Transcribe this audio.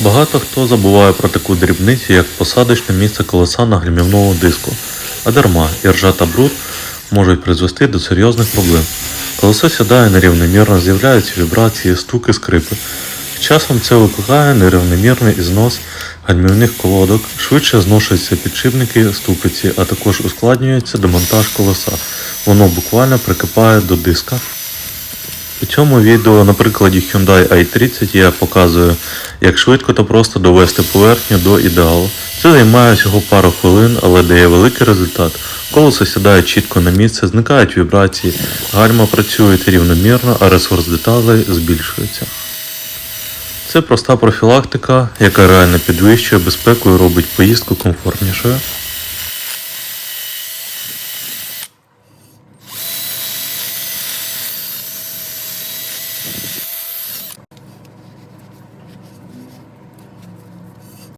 Багато хто забуває про таку дрібницю, як посадочне місце колеса на гальмівному диску, а дарма іржа та бруд можуть призвести до серйозних проблем. Колесо сідає нерівномірно, з'являються вібрації, стуки, скрипи. Часом це викликає нерівномірний ізнос гальмівних колодок, швидше зношуються підшипники, ступиці, а також ускладнюється демонтаж колеса. Воно буквально прикипає до диска. У цьому відео на прикладі Hyundai i30 я показую, як швидко та просто довести поверхню до ідеалу. Це займає всього пару хвилин, але дає великий результат. Колесо сідає чітко на місце, зникають вібрації, гальма працюють рівномірно, а ресурс деталей збільшується. Це проста профілактика, яка реально підвищує безпеку і робить поїздку комфортнішою.